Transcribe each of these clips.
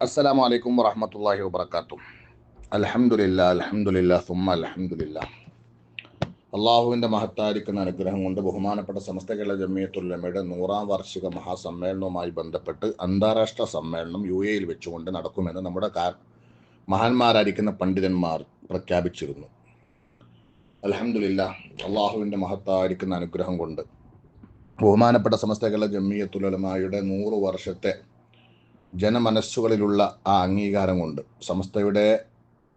അസ്സലാമു അലൈക്കും വറഹമത്തല്ലാഹി വബർക്കാത്തു അലഹമുല്ല അലഹമുല്ല സുമ്മ അലഹമുല്ല അള്ളാഹുവിന്റെ മഹത്തായിരിക്കുന്ന അനുഗ്രഹം കൊണ്ട് ബഹുമാനപ്പെട്ട സമസ്ത കേരള ജമിയത്തുല്ലമയുടെ നൂറാം വാർഷിക മഹാസമ്മേളനവുമായി ബന്ധപ്പെട്ട് അന്താരാഷ്ട്ര സമ്മേളനം യു എയിൽ വെച്ചുകൊണ്ട് നടക്കുമെന്ന് നമ്മുടെ കാർ മഹാന്മാരായിരിക്കുന്ന പണ്ഡിതന്മാർ പ്രഖ്യാപിച്ചിരുന്നു. അലഹമുല്ല അള്ളാഹുവിന്റെ മഹത്തായിരിക്കുന്ന അനുഗ്രഹം കൊണ്ട് ബഹുമാനപ്പെട്ട സമസ്ത കേരള ജമിയത്തുലമയുടെ നൂറ് വർഷത്തെ ജനമനസ്സുകളിലുള്ള ആ അംഗീകാരം കൊണ്ട് സംസ്ഥയുടെ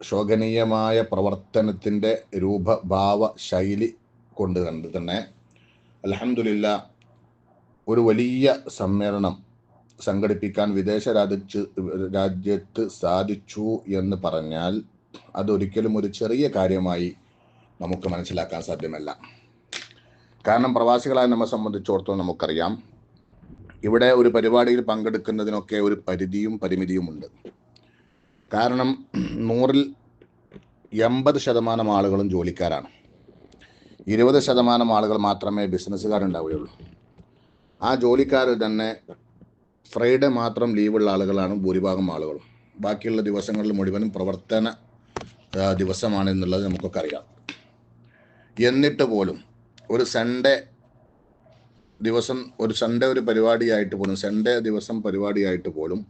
ശോഭനീയമായ പ്രവർത്തനത്തിന്റെ രൂപഭാവ ശൈലി കൊണ്ട് കണ്ട് തന്നെ അലഹമില്ല ഒരു വലിയ സമ്മേളനം സംഘടിപ്പിക്കാൻ വിദേശ രാജ്യത്ത് രാജ്യത്ത് സാധിച്ചു എന്ന് പറഞ്ഞാൽ അതൊരിക്കലും ഒരു ചെറിയ കാര്യമായി നമുക്ക് മനസ്സിലാക്കാൻ സാധ്യമല്ല. കാരണം പ്രവാസികളായ നമ്മെ സംബന്ധിച്ചിടത്തോളം നമുക്കറിയാം ഇവിടെ ഒരു പരിപാടിയിൽ പങ്കെടുക്കുന്നതിനൊക്കെ ഒരു പരിധിയും പരിമിതിയുമുണ്ട് കാരണം നൂറിൽ എൺപത് ശതമാനം ആളുകളും ജോലിക്കാരാണ്. ഇരുപത് ശതമാനം ആളുകൾ മാത്രമേ ബിസിനസ്സുകാരുണ്ടാവുകയുള്ളൂ. ആ ജോലിക്കാർ തന്നെ ഫ്രൈഡേ മാത്രം ലീവുള്ള ആളുകളാണ് ഭൂരിഭാഗം ആളുകളും. ബാക്കിയുള്ള ദിവസങ്ങളിൽ മുഴുവനും പ്രവർത്തന ദിവസമാണ് എന്നുള്ളത് നമുക്കൊക്കെ അറിയാം. എന്നിട്ട് പോലും ഒരു സൺഡേ ദിവസം ഒരു സൺഡേ ഒരു പരിപാടിയായിട്ട് പോലും സൺഡേ ദിവസം പരിപാടിയായിട്ട് പോലും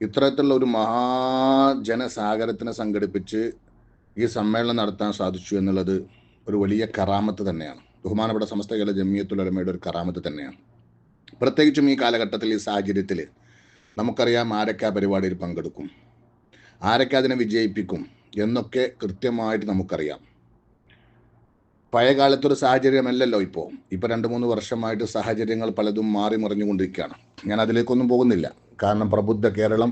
ഇത്തരത്തിലുള്ള ഒരു മഹാജനസാഗരത്തിനെ സംഘടിപ്പിച്ച് ഈ സമ്മേളനം നടത്താൻ സാധിച്ചു എന്നുള്ളത് ഒരു വലിയ കറാമത്ത് തന്നെയാണ്. ബഹുമാനപ്പെട്ട സമസ്ത കേരള ജമിയത്തുലമയുടെ ഒരു കറാമത്ത് തന്നെയാണ്. പ്രത്യേകിച്ചും ഈ കാലഘട്ടത്തിൽ ഈ സാഹചര്യത്തിൽ നമുക്കറിയാം ആരൊക്കെ ആ പരിപാടിയിൽ പങ്കെടുക്കും ആരൊക്കെ അതിനെ വിജയിപ്പിക്കും എന്നൊക്കെ കൃത്യമായിട്ട് നമുക്കറിയാം. പഴയ കാലത്തൊരു സാഹചര്യമല്ലല്ലോ ഇപ്പോൾ ഇപ്പോൾ രണ്ട് മൂന്ന് വർഷമായിട്ട് സാഹചര്യങ്ങൾ പലതും മാറി മറിഞ്ഞുകൊണ്ടിരിക്കുകയാണ്. ഞാൻ അതിലേക്കൊന്നും പോകുന്നില്ല. കാരണം പ്രബുദ്ധ കേരളം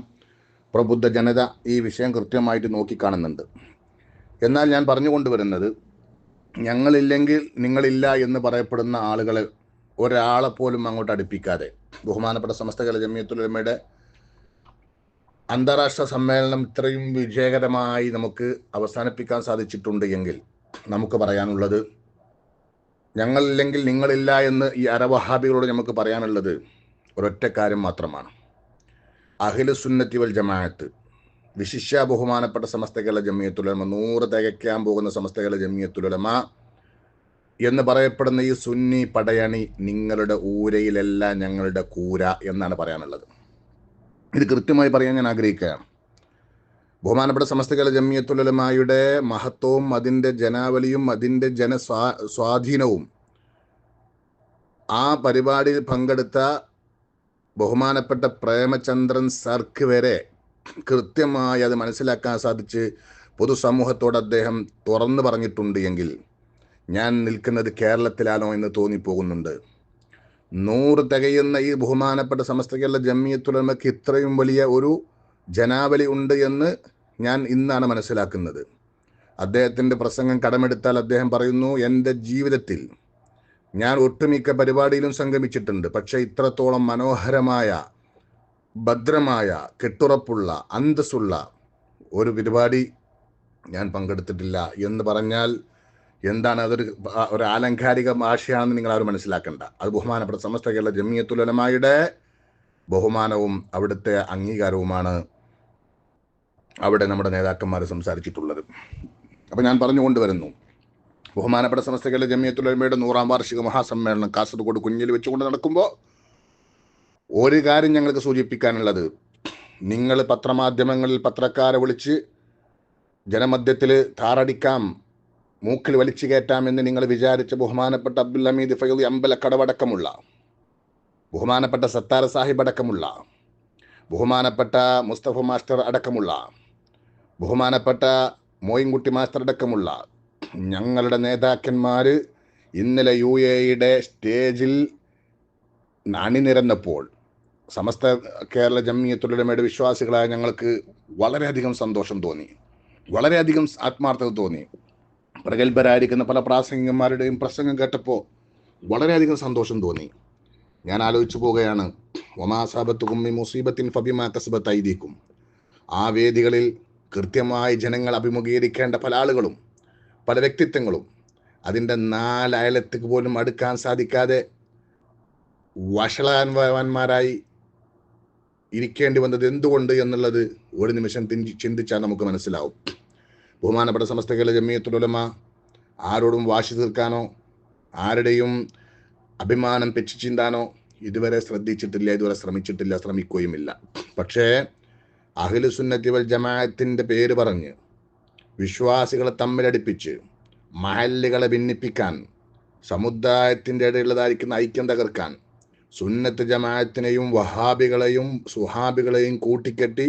പ്രബുദ്ധ ജനത ഈ വിഷയം കൃത്യമായിട്ട് നോക്കിക്കാണുന്നുണ്ട്. എന്നാൽ ഞാൻ പറഞ്ഞുകൊണ്ടുവരുന്നത് ഞങ്ങളില്ലെങ്കിൽ നിങ്ങളില്ല എന്ന് പറയപ്പെടുന്ന ആളുകളെ ഒരാളെ പോലും അങ്ങോട്ട് അടുപ്പിക്കാതെ. ബഹുമാനപ്പെട്ട സമസ്ത കല ജമിയത്തുലമയുടെ അന്താരാഷ്ട്ര സമ്മേളനം ഇത്രയും വിജയകരമായി നമുക്ക് അവസാനിപ്പിക്കാൻ സാധിച്ചിട്ടുണ്ട് എങ്കിൽ നമുക്ക് പറയാനുള്ളത്. ഞങ്ങളില്ലെങ്കിൽ നിങ്ങളില്ല എന്ന് ഈ അരവഹാബികളോട് നമുക്ക് പറയാനുള്ളത് ഒരൊറ്റ കാര്യം മാത്രമാണ്. അഖില സുന്നത്തി വൽ ജമാഅത്ത് വിശിഷ്യ ബഹുമാനപ്പെട്ട സമസ്തകല ജമിയത്തുലമ നൂറ് തികയ്ക്കാൻ പോകുന്ന സമസ്തകല ജമിയത്തുലമ എന്ന് പറയപ്പെടുന്ന ഈ സുന്നി പടയണി നിങ്ങളുടെ ഊരയിലല്ല ഞങ്ങളുടെ കൂര എന്നാണ് പറയാനുള്ളത്. ഇത് കൃത്യമായി പറയാൻ ഞാൻ ആഗ്രഹിക്കുകയാണ്. ബഹുമാനപ്പെട്ട സമസ്ത സമസ്തകല ജമ്മിയത്തുലമായുടെ മഹത്വവും അതിന്റെ ജനാവലിയും അതിന്റെ ജനസ്വാ സ്വാധീനവും ആ പരിപാടിയിൽ പങ്കെടുത്ത ബഹുമാനപ്പെട്ട പ്രേമചന്ദ്രൻ സർക്ക് വരെ കൃത്യമായി അത് മനസ്സിലാക്കാൻ സാധിച്ച് പൊതുസമൂഹത്തോട് അദ്ദേഹം തുറന്നു പറഞ്ഞിട്ടുണ്ട് എങ്കിൽ ഞാൻ നിൽക്കുന്നത് കേരളത്തിലാണോ എന്ന് തോന്നിപ്പോകുന്നുണ്ട്. നൂറ് തികയുന്ന ഈ ബഹുമാനപ്പെട്ട സമസ്ത കേരള ജമ്മിയത്തുലമയ്ക്ക് ഇത്രയും വലിയ ഒരു ജനാവലി ഉണ്ട് എന്ന് ഞാൻ ഇന്നാണ് മനസ്സിലാക്കുന്നത്. അദ്ദേഹത്തിന്റെ പ്രസംഗം കടമെടുത്താൽ അദ്ദേഹം പറയുന്നു എന്റെ ജീവിതത്തിൽ ഞാൻ ഒട്ടുമിക്ക പരിപാടിയിലും സംഗമിച്ചിട്ടുണ്ട്. പക്ഷേ ഇത്രത്തോളം മനോഹരമായ ഭദ്രമായ കെട്ടുറപ്പുള്ള അന്തസ്സുള്ള ഒരു പരിപാടി ഞാൻ പങ്കെടുത്തിട്ടില്ല. എന്ന് പറഞ്ഞാൽ എന്താണ് അതൊരു ഒരു ആലങ്കാരിക ഭാഷയാണെന്ന് നിങ്ങൾ ആരും മനസ്സിലാക്കണ്ട. അത് ബഹുമാനപ്പെട്ട സമസ്ത കേരള ജമിയത്തുലമായുടെ ബഹുമാനവും അവിടുത്തെ അംഗീകാരവുമാണ്. അവിടെ നമ്മുടെ നേതാക്കന്മാർ സംസാരിച്ചിട്ടുള്ളത്. അപ്പോൾ ഞാൻ പറഞ്ഞുകൊണ്ട് വരുന്നു ബഹുമാനപ്പെട്ട സമസ്തകളുടെ ജമിയത്തുലമയുടെ നൂറാം വാർഷിക മഹാസമ്മേളനം കാസർഗോഡ് കുഞ്ഞിൽ വെച്ചുകൊണ്ട് നടക്കുമ്പോൾ ഒരു കാര്യം ഞങ്ങൾക്ക് സൂചിപ്പിക്കാനുള്ളത്. നിങ്ങൾ പത്രമാധ്യമങ്ങളിൽ പത്രക്കാരെ വിളിച്ച് ജനമധ്യത്തിൽ താറടിക്കാം മൂക്കിൽ വലിച്ചു കയറ്റാം എന്ന് നിങ്ങൾ വിചാരിച്ച ബഹുമാനപ്പെട്ട അബ്ദുൽ ഹമീദ് ഫൈദ് അമ്പലക്കടവടക്കമുള്ള ബഹുമാനപ്പെട്ട സത്താര സാഹിബ് അടക്കമുള്ള ബഹുമാനപ്പെട്ട മുസ്തഫ മാസ്റ്റർ അടക്കമുള്ള ബഹുമാനപ്പെട്ട മോയിൻകുട്ടി മാസ്റ്റർ അടക്കമുള്ള ഞങ്ങളുടെ നേതാക്കന്മാർ ഇന്നലെ യു എയുടെ സ്റ്റേജിൽ അണിനിരന്നപ്പോൾ സമസ്ത കേരള ജമിയത്തുലമയുടെ വിശ്വാസികളായ ഞങ്ങൾക്ക് വളരെയധികം സന്തോഷം തോന്നി. വളരെയധികം ആത്മാർത്ഥത തോന്നി. പ്രഗത്ഭരായിരിക്കുന്ന പല പ്രാസംഗികന്മാരുടെയും പ്രസംഗം കേട്ടപ്പോൾ വളരെയധികം സന്തോഷം തോന്നി. ഞാൻ ആലോചിച്ചു പോവുകയാണ്. ഒമാസാബത്ത് കുമ്മി മുസീബത്തിൻ ഫബിമാ കസബത്ത് ആ വേദികളിൽ കൃത്യമായി ജനങ്ങൾ അഭിമുഖീകരിക്കേണ്ട പല ആളുകളും പല വ്യക്തിത്വങ്ങളും അതിന്റെ നാലയലത്തേക്ക് പോലും അടുക്കാൻ സാധിക്കാതെ വഷളാൻവാന്മാരായി ഇരിക്കേണ്ടി വന്നത് എന്തുകൊണ്ട് എന്നുള്ളത് ഒരു നിമിഷം ചിന്തിച്ചാൽ നമുക്ക് മനസ്സിലാവും. ബഹുമാനപ്പെട്ട സമസ്ത കേരള ജമിയത്തുലമ ആരോടും വാശി തീർക്കാനോ ആരുടെയും അഭിമാനം പെച്ചു ചിന്താനോ ഇതുവരെ ശ്രദ്ധിച്ചിട്ടില്ല ഇതുവരെ ശ്രമിച്ചിട്ടില്ല ശ്രമിക്കുകയുമില്ല. പക്ഷേ അഖിലു സുന്നത്തി വൽ ജമാഅത്തിന്റെ പേര് പറഞ്ഞ് വിശ്വാസികളെ തമ്മിലടിപ്പിച്ച് മഹല്ലുകളെ ഭിന്നിപ്പിക്കാൻ സമുദായത്തിന്റെ ഇടയിലുള്ളതായിരിക്കുന്ന ഐക്യം തകർക്കാൻ സുന്നത്ത് ജമാഅത്തിനെയും വഹാബികളെയും സുഹാബികളെയും കൂട്ടിക്കെട്ടി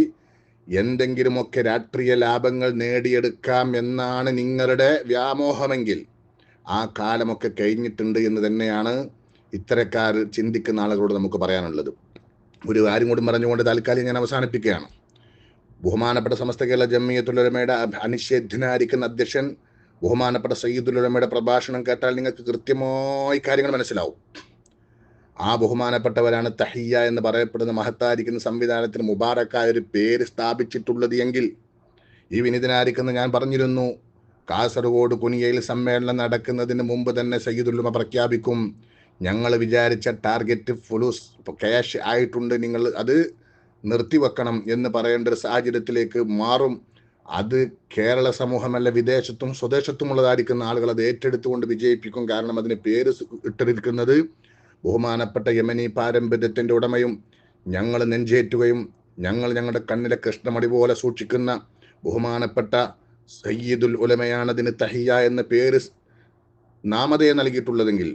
എന്തെങ്കിലുമൊക്കെ രാഷ്ട്രീയ ലാഭങ്ങൾ നേടിയെടുക്കാം എന്നാണ് നിങ്ങളുടെ വ്യാമോഹമെങ്കിൽ ആ കാലമൊക്കെ കഴിഞ്ഞിട്ടുണ്ട് എന്ന് തന്നെയാണ് ഇത്തരക്കാർ ചിന്തിക്കുന്ന ആളുകളോട് നമുക്ക് പറയാനുള്ളത്. ഒരു കാര്യം കൂടി പറഞ്ഞുകൊണ്ട് താൽക്കാലികം ഞാൻ അവസാനിപ്പിക്കുകയാണ്. ബഹുമാനപ്പെട്ട സമസ്ത കേരള ജമ്മിയത്തുലമയുടെ അനിഷേധ്യനായിരിക്കുന്ന അധ്യക്ഷൻ ബഹുമാനപ്പെട്ട സയ്യിദുലമയുടെ പ്രഭാഷണം കേട്ടാൽ നിങ്ങൾക്ക് കൃത്യമായി കാര്യങ്ങൾ മനസ്സിലാവും. ആ ബഹുമാനപ്പെട്ടവരാണ് തഹിയ എന്ന് പറയപ്പെടുന്ന മഹത്തായിരിക്കുന്ന സംവിധാനത്തിന് മുബാറക്കായ ഒരു പേര് സ്ഥാപിച്ചിട്ടുള്ളത് എങ്കിൽ ഈ വിനിതനായിരിക്കുന്ന ഞാൻ പറഞ്ഞിരുന്നു കാസർഗോഡ് കുനിയയിൽ സമ്മേളനം നടക്കുന്നതിന് മുമ്പ് തന്നെ സയ്യിദുല്ലുമ പ്രഖ്യാപിക്കും ഞങ്ങൾ വിചാരിച്ച ടാർഗറ്റ് ഫുലൂസ് ക്യാഷ് ആയിട്ടുണ്ട് നിങ്ങൾ അത് നിർത്തിവെക്കണം എന്ന് പറയേണ്ട ഒരു സാഹചര്യത്തിലേക്ക് മാറും. അത് കേരള സമൂഹമല്ല വിദേശത്തും സ്വദേശത്തുമുള്ളതായിരിക്കുന്ന ആളുകൾ അത് ഏറ്റെടുത്തുകൊണ്ട് വിജയിപ്പിക്കും. കാരണം അതിന് പേര് ഇട്ടിരിക്കുന്നത് ബഹുമാനപ്പെട്ട യമനി പാരമ്പര്യത്തിന്റെ ഉടമയും ഞങ്ങൾ നെഞ്ചേറ്റുകയും ഞങ്ങൾ ഞങ്ങളുടെ കണ്ണിലെ കൃഷ്ണമണി പോലെ സൂക്ഷിക്കുന്ന ബഹുമാനപ്പെട്ട സയ്യിദുൽ ഉലമയാണ് അതിന് തഹിയ എന്ന പേര് നാമധേയം നൽകിയിട്ടുള്ളതെങ്കിൽ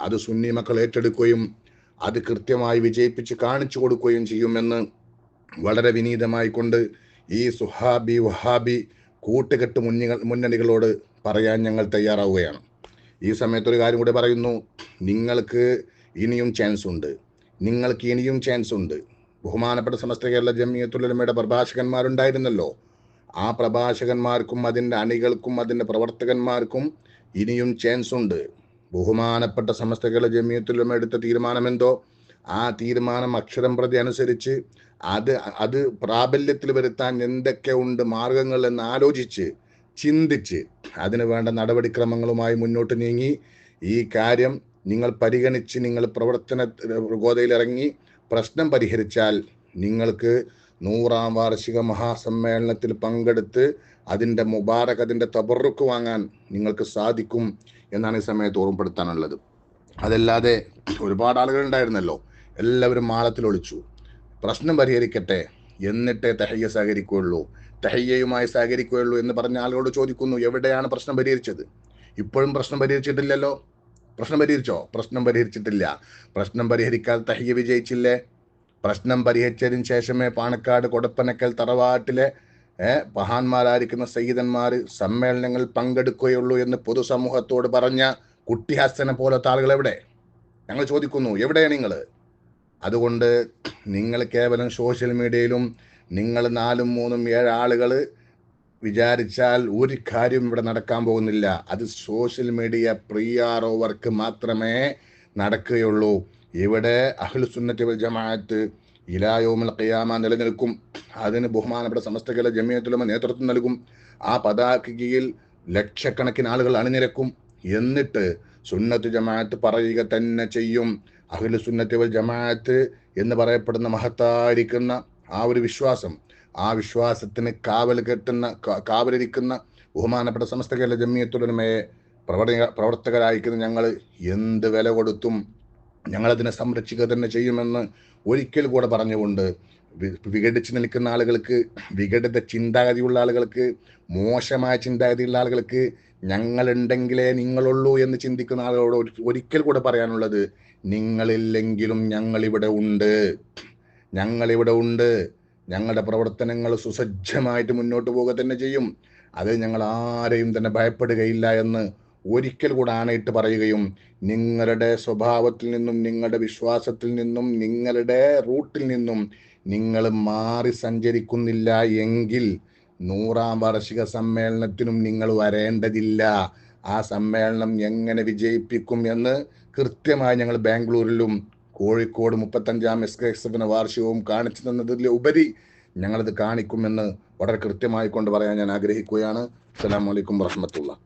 അത് സുന്നി മക്കൾ ഏറ്റെടുക്കുകയും അത് കൃത്യമായി വിജയിപ്പിച്ച് കാണിച്ചു കൊടുക്കുകയും ചെയ്യുമെന്ന് വളരെ വിനീതമായി കൊണ്ട് ഈ സുഹാബി വഹാബി കൂട്ടുകെട്ട് മുന്നികൾ മുന്നണികളോട് പറയാൻ ഞങ്ങൾ തയ്യാറാവുകയാണ്. ഈ സമയത്തൊരു കാര്യം കൂടി പറയുന്നു. നിങ്ങൾക്ക് ഇനിയും ചാൻസ് ഉണ്ട്. നിങ്ങൾക്ക് ഇനിയും ചാൻസ് ഉണ്ട്. ബഹുമാനപ്പെട്ട സമസ്ത കേരള ജമിയത്തുലമയുടെ പ്രഭാഷകന്മാരുണ്ടായിരുന്നല്ലോ. ആ പ്രഭാഷകന്മാർക്കും അതിന്റെ അണികൾക്കും അതിന്റെ പ്രവർത്തകന്മാർക്കും ഇനിയും ചാൻസ് ഉണ്ട്. ബഹുമാനപ്പെട്ട സമസ്ത കേരള ജമിയത്തുലമ എടുത്ത തീരുമാനമെന്തോ? ആ തീരുമാനം അക്ഷരം പ്രതി അനുസരിച്ച് അത് അത് പ്രാബല്യത്തിൽ വരുത്താൻ എന്തൊക്കെ ഉണ്ട് മാർഗങ്ങൾ എന്ന് ആലോചിച്ച് ചിന്തിച്ച് അതിന് വേണ്ട നടപടിക്രമങ്ങളുമായി മുന്നോട്ട് നീങ്ങി. ഈ കാര്യം നിങ്ങൾ പരിഗണിച്ച് നിങ്ങൾ പ്രവർത്തന ഗോതയിലിറങ്ങി പ്രശ്നം പരിഹരിച്ചാൽ നിങ്ങൾക്ക് നൂറാം വാർഷിക മഹാസമ്മേളനത്തിൽ പങ്കെടുത്ത് അതിന്റെ മുബാറക് അതിന്റെ തബറുക്ക് വാങ്ങാൻ നിങ്ങൾക്ക് സാധിക്കും എന്നാണ് ഈ സമയത്ത് ഓർമ്മപ്പെടുത്താനുള്ളത്. അതല്ലാതെ ഒരുപാട് ആളുകൾ ഉണ്ടായിരുന്നല്ലോ. എല്ലാവരും മാളത്തിൽ ഒളിച്ചു. പ്രശ്നം പരിഹരിക്കട്ടെ എന്നിട്ടേ തഹയ്യ സഹകരിക്കുകയുള്ളൂ. തഹയ്യയുമായി സഹകരിക്കുകയുള്ളൂ എന്ന് പറഞ്ഞ ആളുകളോട് ചോദിക്കുന്നു എവിടെയാണ് പ്രശ്നം പരിഹരിച്ചത്? ഇപ്പോഴും പ്രശ്നം പരിഹരിച്ചിട്ടില്ലല്ലോ? പ്രശ്നം പരിഹരിച്ചോ? പ്രശ്നം പരിഹരിച്ചിട്ടില്ല. പ്രശ്നം പരിഹരിക്കാതെ തഹയ്യ വിജയിച്ചില്ലേ? പ്രശ്നം പരിഹരിച്ചതിന് ശേഷമേ പാണക്കാട് കൊടപ്പനക്കൽ തറവാട്ടിലെ മഹാന്മാരായിരിക്കുന്ന സയ്യിദന്മാർ സമ്മേളനങ്ങളിൽ പങ്കെടുക്കുകയുള്ളൂ എന്ന് പൊതുസമൂഹത്തോട് പറഞ്ഞ കുട്ടിഹാസനെ പോലത്തെ ആളുകൾ എവിടെ ഞങ്ങൾ ചോദിക്കുന്നു എവിടെയാണ് നിങ്ങൾ അതുകൊണ്ട് നിങ്ങൾ കേവലം സോഷ്യൽ മീഡിയയിലും നിങ്ങൾ നാലും മൂന്നും ഏഴ് വിചാരിച്ചാൽ ഒരു കാര്യം ഇവിടെ നടക്കാൻ പോകുന്നില്ല. അത് സോഷ്യൽ മീഡിയ പ്രിയാർ ഓവർക്ക് മാത്രമേ നടക്കുകയുള്ളൂ. ഇവിടെ അഹ്ലുസുന്നത്തി വൽ ജമാഅത്ത് ഇലായോമൽ ഖിയാമ നിലനിൽക്കും. അതിന് ബഹുമാനപ്പെട്ട സമസ്തകല ജമീയത്തിലുമ നേതൃത്വം നൽകും. ആ പതാകയിൽ ലക്ഷക്കണക്കിന് ആളുകൾ അണിനിരക്കും. എന്നിട്ട് സുന്നത്ത് ജമാഅത്ത് പറയുക തന്നെ ചെയ്യും. അഖിലു സുന്നത്തി വൽ ജമാഅത്ത് എന്ന് പറയപ്പെടുന്ന മഹത്തായിരിക്കുന്ന ആ ഒരു വിശ്വാസം ആ വിശ്വാസത്തിന് കാവൽ കെട്ടുന്ന കാവലിരിക്കുന്ന ബഹുമാനപ്പെട്ട സമസ്ത കേരള ജമ്മിയത്തുടമയെ പ്രവർത്തക പ്രവർത്തകരായിരിക്കുന്ന ഞങ്ങൾ എന്ത് വില കൊടുത്തും ഞങ്ങളതിനെ സംരക്ഷിക്കുക തന്നെ ചെയ്യുമെന്ന് ഒരിക്കൽ കൂടെ പറഞ്ഞുകൊണ്ട് വിഘടിച്ച് നിൽക്കുന്ന ആളുകൾക്ക് വിഘടിത ചിന്താഗതിയുള്ള ആളുകൾക്ക് മോശമായ ചിന്താഗതിയുള്ള ആളുകൾക്ക് ഞങ്ങളുണ്ടെങ്കിലേ നിങ്ങളുള്ളൂ എന്ന് ചിന്തിക്കുന്ന ആളുകളോട് ഒരിക്കൽ കൂടെ പറയാനുള്ളത് നിങ്ങളില്ലെങ്കിലും ഞങ്ങളിവിടെ ഉണ്ട്. ഞങ്ങളിവിടെ ഉണ്ട്. ഞങ്ങളുടെ പ്രവർത്തനങ്ങൾ സുസജ്ജമായിട്ട് മുന്നോട്ട് പോവുക തന്നെ ചെയ്യും. അത് ഞങ്ങൾ ആരെയും തന്നെ ഭയപ്പെടുകയില്ല എന്ന് ഒരിക്കൽ കൂടെ ആണയിട്ട് പറയുകയും നിങ്ങളുടെ സ്വഭാവത്തിൽ നിന്നും നിങ്ങളുടെ വിശ്വാസത്തിൽ നിന്നും നിങ്ങളുടെ റൂട്ടിൽ നിന്നും നിങ്ങൾ മാറി സഞ്ചരിക്കുന്നില്ല എങ്കിൽ നൂറാം വാർഷിക സമ്മേളനത്തിനും നിങ്ങൾ വരേണ്ടതില്ല. ആ സമ്മേളനം എങ്ങനെ വിജയിപ്പിക്കും എന്ന് കൃത്യമായി ഞങ്ങൾ ബാംഗ്ലൂരിലും കോഴിക്കോട് മുപ്പത്തഞ്ചാം എസ് കെ എസ് എഫിന് വാർഷികവും കാണിച്ചു തന്നതിൽ ഉപരി ഞങ്ങളത് കാണിക്കുമെന്ന് വളരെ കൃത്യമായി കൊണ്ട് പറയാൻ ഞാൻ ആഗ്രഹിക്കുകയാണ്. അസ്സാം വലൈക്കും വറഹമത്തുള്ള